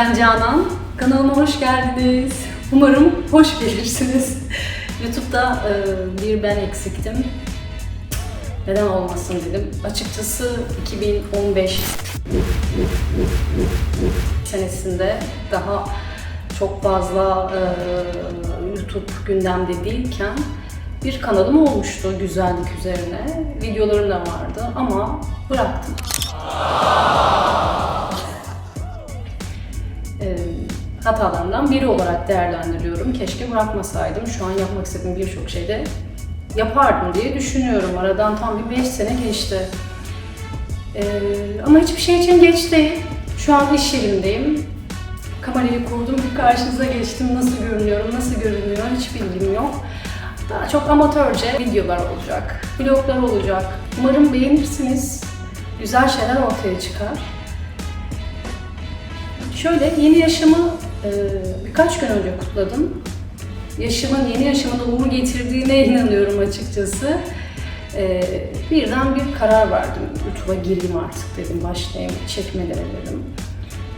Ben Canan. Kanalıma hoş geldiniz. Umarım hoş gelirsiniz. YouTube'da e, bir ben eksiktim. Neden olmasın dedim. Açıkçası 2015 senesinde daha çok fazla e, YouTube gündemde değilken bir kanalım olmuştu güzellik üzerine. Videolarım da vardı ama bıraktım. Hatalarımdan biri olarak değerlendiriyorum. Keşke bırakmasaydım. Şu an yapmak istediğim birçok şeyde yapardım diye düşünüyorum. Aradan tam bir 5 sene geçti. E, ama hiçbir şey için geç değil. Şu an iş yerimdeyim. Kamerayı kurdum, bir karşınıza geçtim. Nasıl görünüyorum, nasıl görünüyor hiç bilgim yok. Daha çok amatörce videolar olacak, vloglar olacak. Umarım beğenirsiniz. Güzel şeyler ortaya çıkar. Şöyle yeni yaşımı e, birkaç gün önce kutladım. Yaşımın yeni yaşımın uğur getirdiğine inanıyorum açıkçası. E, birden bir karar verdim. YouTube'a gireyim artık dedim, başlayayım, çekmelere dedim.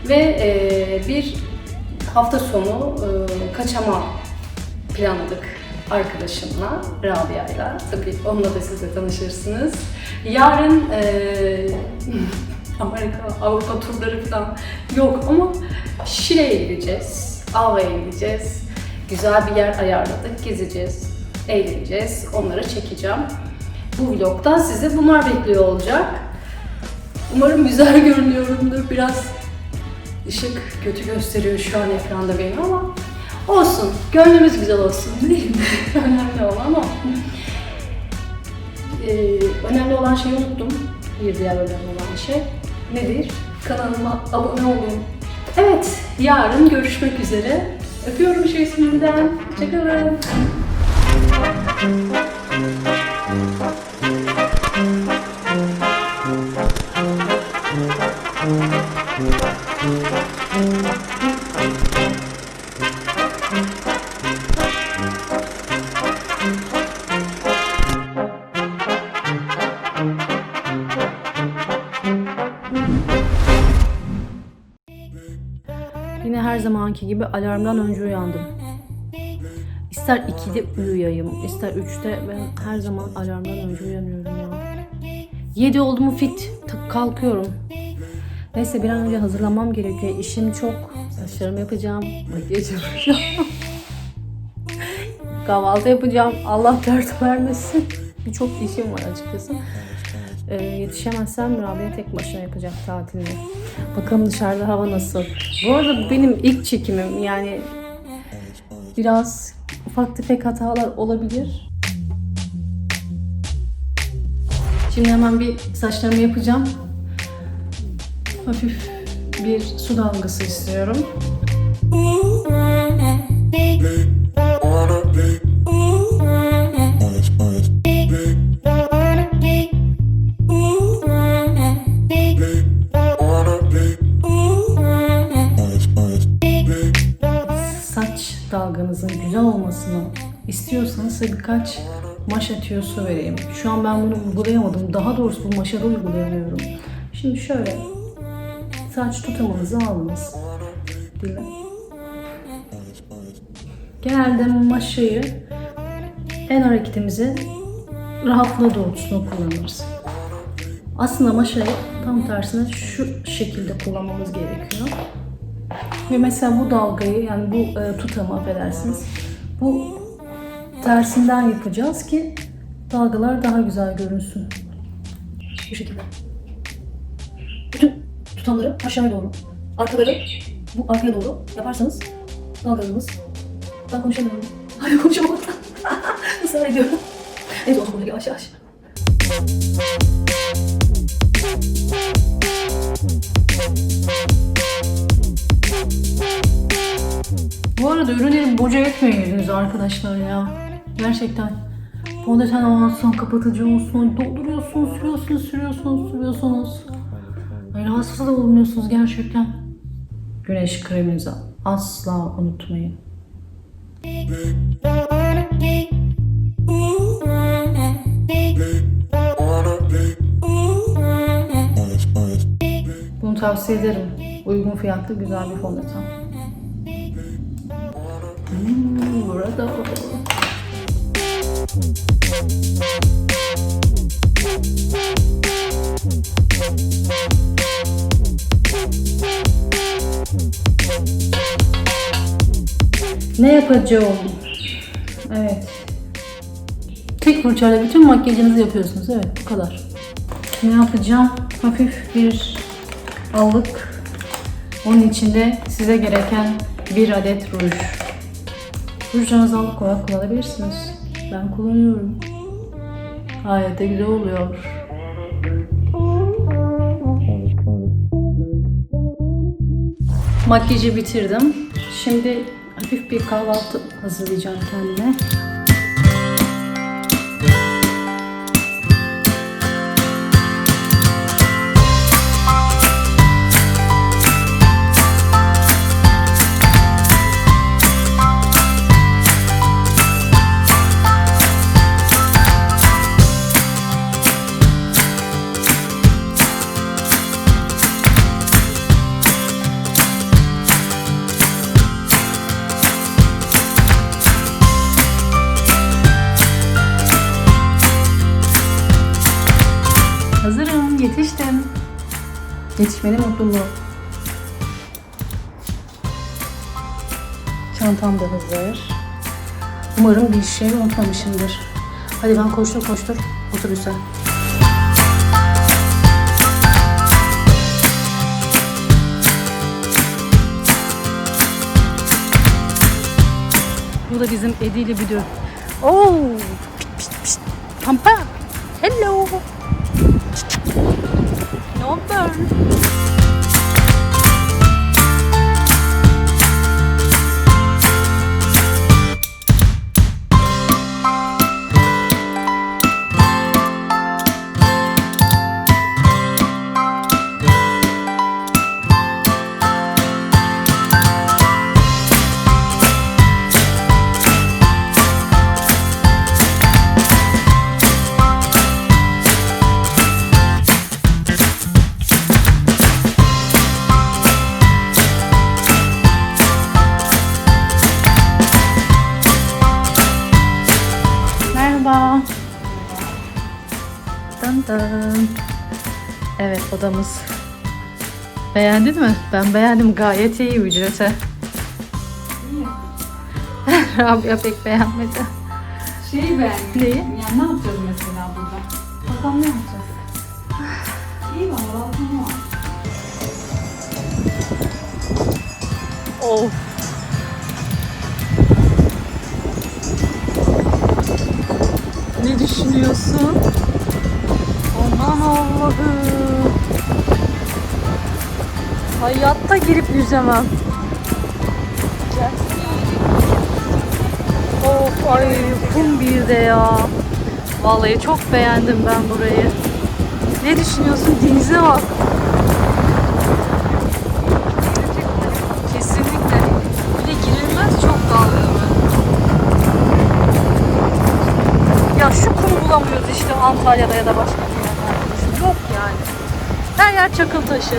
Ve e, bir hafta sonu e, kaçama planladık arkadaşımla, Rabia'yla. Tabii onunla da siz de tanışırsınız. Yarın e, Amerika, Avrupa turları falan yok ama Şile'ye gideceğiz, Ava'ya gideceğiz. Güzel bir yer ayarladık, gezeceğiz, eğleneceğiz. Onları çekeceğim. Bu vlogda size bunlar bekliyor olacak. Umarım güzel görünüyorumdur. Biraz ışık kötü gösteriyor şu an ekranda benim ama olsun. Gönlümüz güzel olsun değil mi? Önemli olan o. Ee, önemli olan şeyi unuttum. Bir diğer önemli olan şey nedir? Kanalıma abone olun. Evet, yarın görüşmek üzere. Öpüyorum şimdiden. Hoşçakalın. Yine zamanki gibi alarmdan önce uyandım. İster 2'de uyuyayım, ister 3'te ben her zaman alarmdan önce uyanıyorum ya. 7 oldu mu fit, kalkıyorum. Neyse bir an önce hazırlanmam gerekiyor. İşim çok. Saçlarımı yapacağım, makyaj yapacağım. Kahvaltı yapacağım. Allah dert vermesin. Birçok işim var açıkçası. Ee, yetişemezsem Rabia tek başına yapacak tatilini. Bakalım dışarıda hava nasıl. Bu arada bu benim ilk çekimim. Yani biraz ufak tefek hatalar olabilir. Şimdi hemen bir saçlarımı yapacağım. Hafif bir su dalgası istiyorum. Birkaç maşa tüyosu vereyim. Şu an ben bunu uygulayamadım. Daha doğrusu bu maşada uygulayamıyorum. Şimdi şöyle saç tutamanızı aldınız. Değil mi? Genelde maşayı en hareketimizi rahatlığı doğrultusunda kullanırız. Aslında maşayı tam tersine şu şekilde kullanmamız gerekiyor. Ve mesela bu dalgayı yani bu e, tutamı affedersiniz. Bu tersinden yapacağız ki dalgalar daha güzel görünsün. Bu şekilde. Bütün tutamları aşağıya doğru, arkaları bu arkaya doğru yaparsanız dalgalarımız ben konuşamıyorum. Hayır konuşamam. Israr ediyorum. Neyse olsun böyle yavaş yavaş. Bu arada ürünlerim boca etmeyin yüzünüzü arkadaşlar ya. Gerçekten. Fondöten olsun, kapatıcı olsun, dolduruyorsunuz, sürüyorsunuz, sürüyorsunuz, sürüyorsunuz. Ay rahatsız da olmuyorsunuz gerçekten. Güneş kreminizi asla unutmayın. Bunu tavsiye ederim. Uygun fiyatlı güzel bir fondöten. Hmm, burada. Ne yapacağım? Evet. Tek fırçayla bütün makyajınızı yapıyorsunuz. Evet bu kadar. Ne yapacağım? Hafif bir allık. Onun içinde size gereken bir adet ruj. Rujlarınızı allık olarak kullanabilirsiniz. Ben kullanıyorum. Gayet de güzel oluyor. Makyajı bitirdim. Şimdi hafif bir kahvaltı hazırlayacağım kendime. Yetişmenin mutluluğu. Çantam da hazır. Umarım bir şey unutmamışımdır. Hadi ben koştur koştur otobüse. Bu da bizim Edili müdür. Oh! Pişt, pişt, pişt. Pampa! Hello! Ne odamız. Beğendin mi? Ben beğendim gayet iyi ücrete. Rabia pek beğenmedi. Şeyi beğenmedim. Neyi? Yani ne yapacağız mesela burada? Bakalım ne yapacağız? İyi valla tamam. Of. Ne düşünüyorsun? Aman Allah'ım. Hayatta girip yüzemem. Of ay kum bir de ya. Vallahi çok beğendim ben burayı. Ne düşünüyorsun? Denize bak. Kesinlikle. Bir girilmez çok dalgalı. Ya şu kumu bulamıyoruz işte Antalya'da ya da başka bir yerlerde. Yok yani. Her yer çakıl taşı.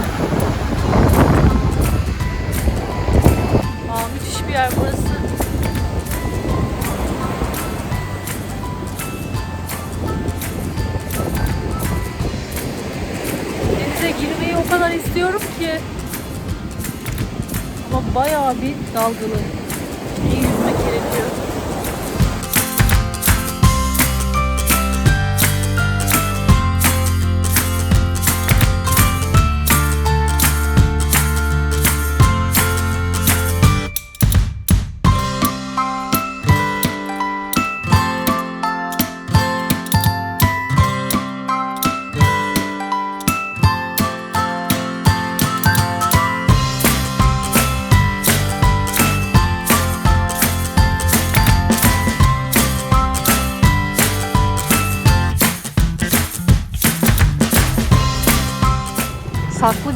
Bir yer burası. Denize girmeyi o kadar istiyorum ki. Ama bayağı bir dalgalı. İyi yüzmek gerekiyor.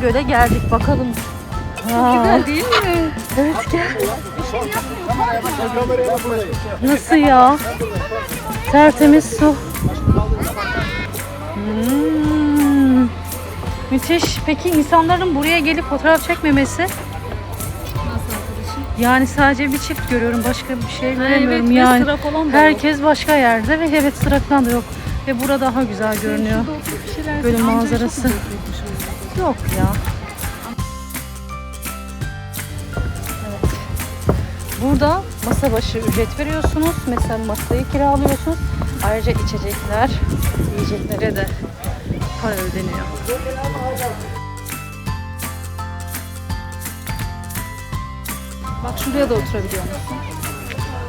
Göl'e geldik bakalım. Güzel değil mi? Evet gel. Nasıl ya? Tertemiz su. Hmm. Müthiş. Peki insanların buraya gelip fotoğraf çekmemesi? Yani sadece bir çift görüyorum. Başka bir şey göremiyorum. evet, ve yani sıra falan da yok. herkes başka yerde ve evet sıra falan da yok. Ve burada daha güzel görünüyor. Bir şeyler Böyle çok manzarası. Yok ya. Evet. Burada masa başı ücret veriyorsunuz. Mesela masayı kiralıyorsunuz. Ayrıca içecekler, yiyeceklere de para ödeniyor. Bak şuraya da oturabiliyor musun?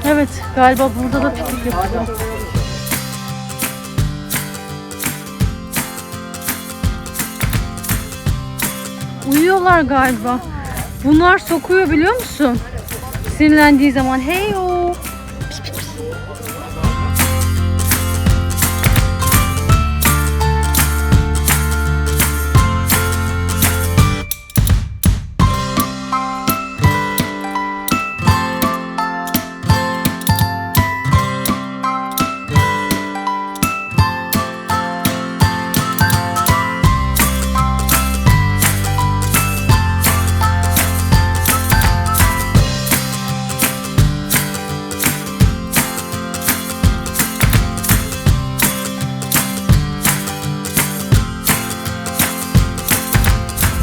Evet, galiba burada da piknik yapılıyor. Uyuyorlar galiba. Bunlar sokuyor biliyor musun? Sinirlendiği zaman hey o.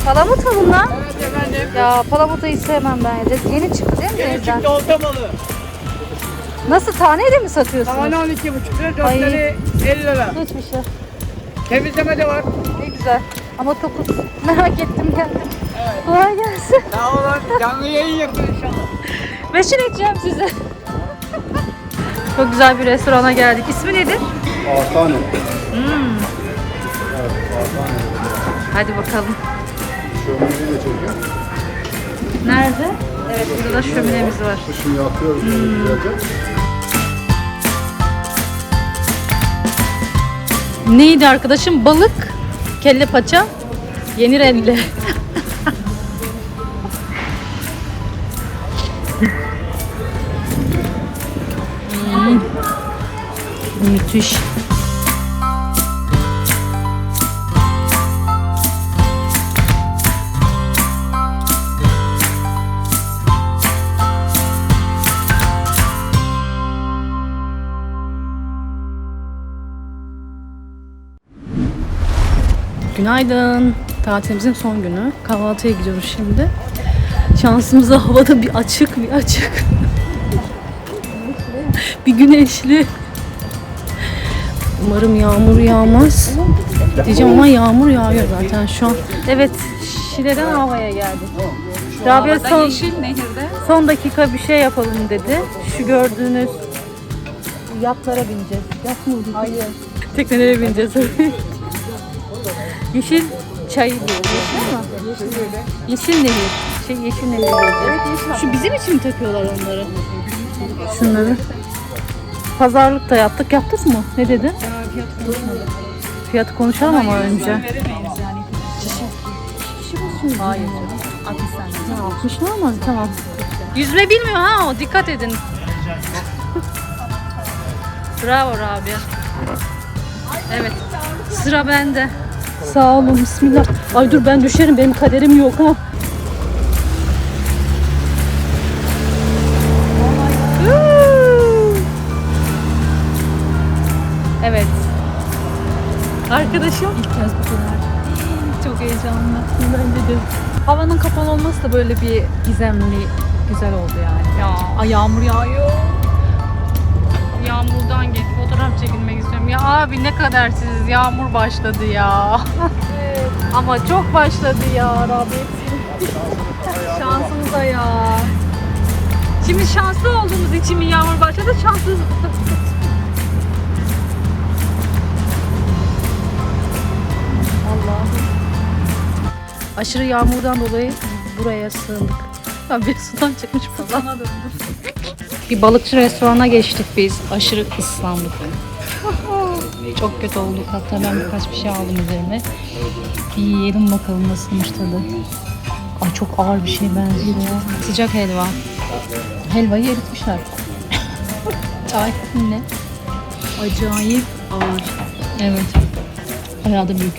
Palamut mu bunlar? Evet efendim. Ya palamutu hiç sevmem ben. de. Yeni çıktı değil mi denizden? Şimdi olta balı. Nasıl taneyle mi satıyorsunuz? Tane 12 buçuk lira, Ay. dörtleri 50 lira. Hiçbir şey. Temizleme de var. Ne güzel. Ama tokuz. Merak ettim geldim. Kolay gelsin. Sağ olun. Canlı yayın yapın inşallah. Meşhur edeceğim sizi. Çok güzel bir restorana geldik. İsmi nedir? Artane. Hadi bakalım. Şömineyi de çekiyor. Nerede? Evet burada da şöminemiz var. Kışın yakıyoruz güzelce. Neydi arkadaşım? Balık, kelle paça, yenir elle. Hmm. Müthiş. Günaydın. Tatilimizin son günü. Kahvaltıya gidiyoruz şimdi. Şansımıza havada bir açık bir açık. bir güneşli. Umarım yağmur yağmaz. Diyeceğim ama yağmur yağıyor zaten şu an. Evet, Şile'den havaya geldik. Rabia son, son dakika bir şey yapalım dedi. Şu gördüğünüz yatlara bineceğiz. Yat mı? Hayır. Teknelere bineceğiz. yeşil çay diyor. Yeşil ama. Yeşil nehir. Şey yeşil nehir diyeceğiz. Şu bizim için mi takıyorlar onları? Şunları. Pazarlıkta yaptık. Yaptık mı? Ne dedin? Fiyatı konuşalım ama önce. Hayır canım. 60 saniye. 60 normal tamam. Yüzme bilmiyor ha o dikkat edin. Bravo Rabia. Evet sıra bende. Sağ olun bismillah. Ay dur ben düşerim benim kaderim yok ha. Evet. Arkadaşım. İlk kez bu kadar. Çok heyecanlı. Bence de. Havanın kapalı olması da böyle bir gizemli, güzel oldu yani. Ya ay yağmur yağıyor. Yağmurdan geç fotoğraf çekilmek istiyorum. Ya abi ne kadar siz yağmur başladı ya. Ama çok başladı ya Rabbi. Şansımıza ya. Şimdi şanslı olduğumuz için mi yağmur başladı? Şanssız. Allah'ım. Aşırı yağmurdan dolayı buraya sığındık. Ya bir sudan çıkmış falan. Bir balıkçı restorana geçtik biz. Aşırı ıslandık. Çok kötü olduk. Hatta ben birkaç bir şey aldım üzerime. Bir yiyelim bakalım nasılmış tadı. Ay çok ağır bir şey benziyor. Sıcak helva. Helvayı eritmişler. Ay ne? Acayip ağır. Evet. Bayağı da büyük.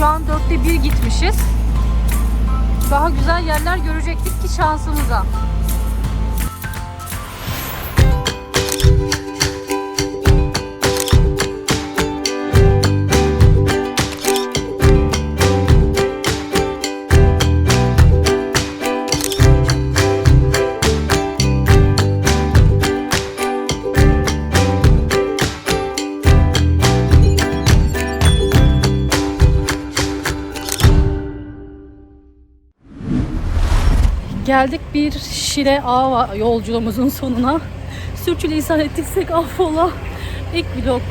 Şu an dörtte bir gitmişiz. Daha güzel yerler görecektik ki şansımıza. Geldik bir Şile Ava yolculuğumuzun sonuna. Sürçülisan ettiksek affola. İlk vlog.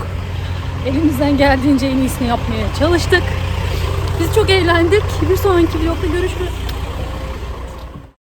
Elimizden geldiğince en iyisini yapmaya çalıştık. Biz çok eğlendik. Bir sonraki vlogda görüşürüz.